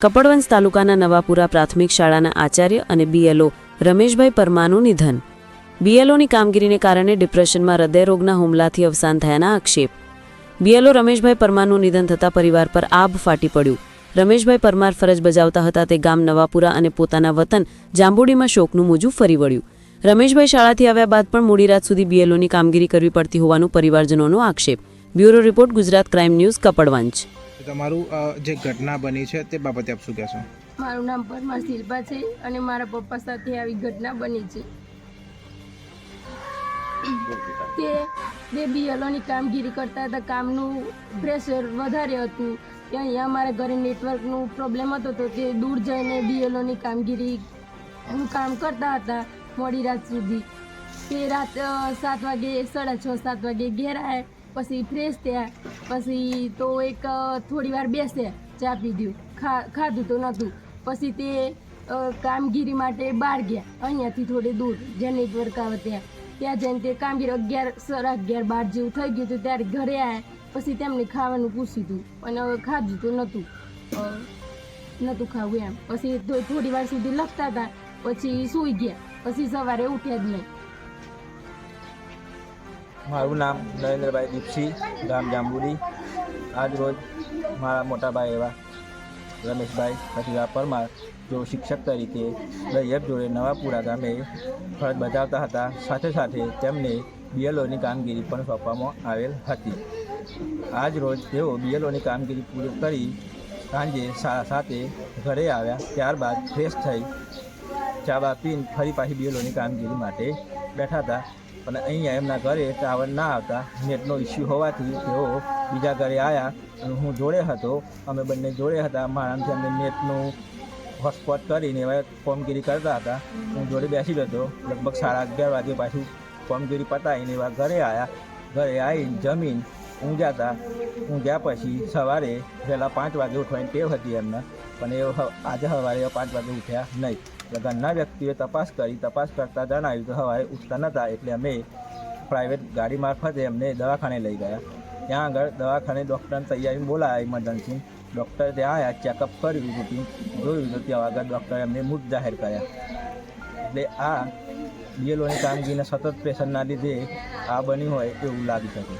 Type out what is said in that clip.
કપડવંજ તાલુકાના નવાપુરા પ્રાથમિક શાળાના આચાર્ય અને બીએલઓ રમેશભાઈ પરમાનું નિધન. બીએલઓની કામગીરીને કારણે ડિપ્રેશનમાં હૃદયરોગના હુમલાથી અવસાન થયાના આક્ષેપ. બીએલઓ રમેશભાઈ પરમારનું નિધન થતાં પરિવાર પર આભ ફાટી પડ્યું. રમેશભાઈ પરમાર ફરજ બજાવતા હતા તે ગામ નવાપુરા અને પોતાના વતન જાંબુડીમાં શોકનું મોજું ફરી વળ્યું. રમેશભાઈ શાળાથી આવ્યા બાદ પણ મોડી રાત સુધી બીએલઓની કામગીરી કરવી પડતી હોવાનું પરિવારજનોનો આક્ષેપ. Bureau report Gujarat crime news Kapadvanj. તમારું જે ઘટના બની છે તે બાબતે આપ શું કહેશો? મારું નામ પરમાર શિલ્પા છે અને મારા પપ્પા સાથે આવી ઘટના બની છે. તે બે બીએલઓની કામગીરી કરતા હતા. કામનું પ્રેશર વધારે હતું. કે અહીંયા અમારા ઘરે નેટવર્કનું પ્રોબ્લેમ હતો તો તે દૂર જઈને બીએલઓની કામગીરી કામ કરતા હતા મોડી રાત સુધી. તે રાત સાત વાગે, સાડા છ, સાત વાગે ઘેર આવ્યા પછી ફ્રેશ થયા પછી તો એક થોડી વાર બેસે, ચા પીધું. ખા, ખાધું તો નહોતું. પછી તે કામગીરી માટે બહાર ગયા. અહીંયાથી થોડી દૂર, જેની નેટવર્ક ત્યાં ત્યાં જઈને તે કામગીરી અગિયાર સાડા અગિયાર બાર જેવું થઈ ગયું હતું. ત્યારે ઘરે આવ્યા પછી તેમને ખાવાનું પૂછ્યું હતું. અને હવે ખાધું તો નહોતું. નહોતું ખાવું એમ. પછી થોડી વાર સુધી લખતા હતા. પછી સૂઈ ગયા. પછી સવારે ઉઠ્યા જ નહીં. મારું નામ નરેન્દ્રભાઈ દીપસિંહ ગામ જાંબુડી. આજ રોજ મારા મોટાભાઈ એવા રમેશભાઈ પ્રતિભા પરમાર જો શિક્ષક તરીકે દૈયબ જોડે નવાપુરા ગામે ફરજ બજાવતા હતા. સાથે સાથે તેમને બીએલઓની કામગીરી પણ સોંપવામાં આવેલ હતી. આજ રોજ તેઓ બીએલઓની કામગીરી પૂરી કરી સાંજે સાડા સાતે ઘરે આવ્યા. ત્યારબાદ ફ્રેશ થઈ ચા બા પીને ફરી પાછી બીએલઓની કામગીરી માટે બેઠા હતા. અને અહીંયા એમના ઘરે ટાવર ના આવતા નેટનો ઇસ્યુ હોવાથી તેઓ બીજા ઘરે આવ્યા અને હું જોડે હતો. અમે બંને જોડે હતા. મારાથી અમે નેટનું હોટસ્પોટ કરીને એવા ફોર્મગીરી કરતા હતા. હું જોડે બેસી ગયો લગભગ સાડા અગિયાર વાગે પાછું ફોર્મગીરી પતાવીને એવા ઘરે આવ્યા ઘરે આવીને જમીન ઊંઘ્યા હતા ઊંઘ્યા પછી સવારે વહેલા પાંચ વાગે ઉઠવાની ટેવ હતી એમને. પણ એ આજે સવારે પાંચ વાગે ઉઠ્યા નહીં. ઘરના વ્યક્તિઓએ તપાસ કરી, તપાસ કરતાં જણાવ્યું કે સવારે ઉઠતા નહોતા એટલે અમે પ્રાઇવેટ ગાડી મારફતે એમને દવાખાને લઈ ગયા. ત્યાં આગળ દવાખાને ડૉક્ટરને તૈયારી બોલાયા ઇમરજન્સી ડૉક્ટર ત્યાં આવ્યા ચેકઅપ કર્યું રૂટીન જોયું તો ત્યાં આગળ ડૉક્ટરે એમને મૃત જાહેર કર્યા. એટલે આ બીએલઓની કામગીરીના સતત પ્રેશરના લીધે આ બન્યું હોય એવું લાગી શકે.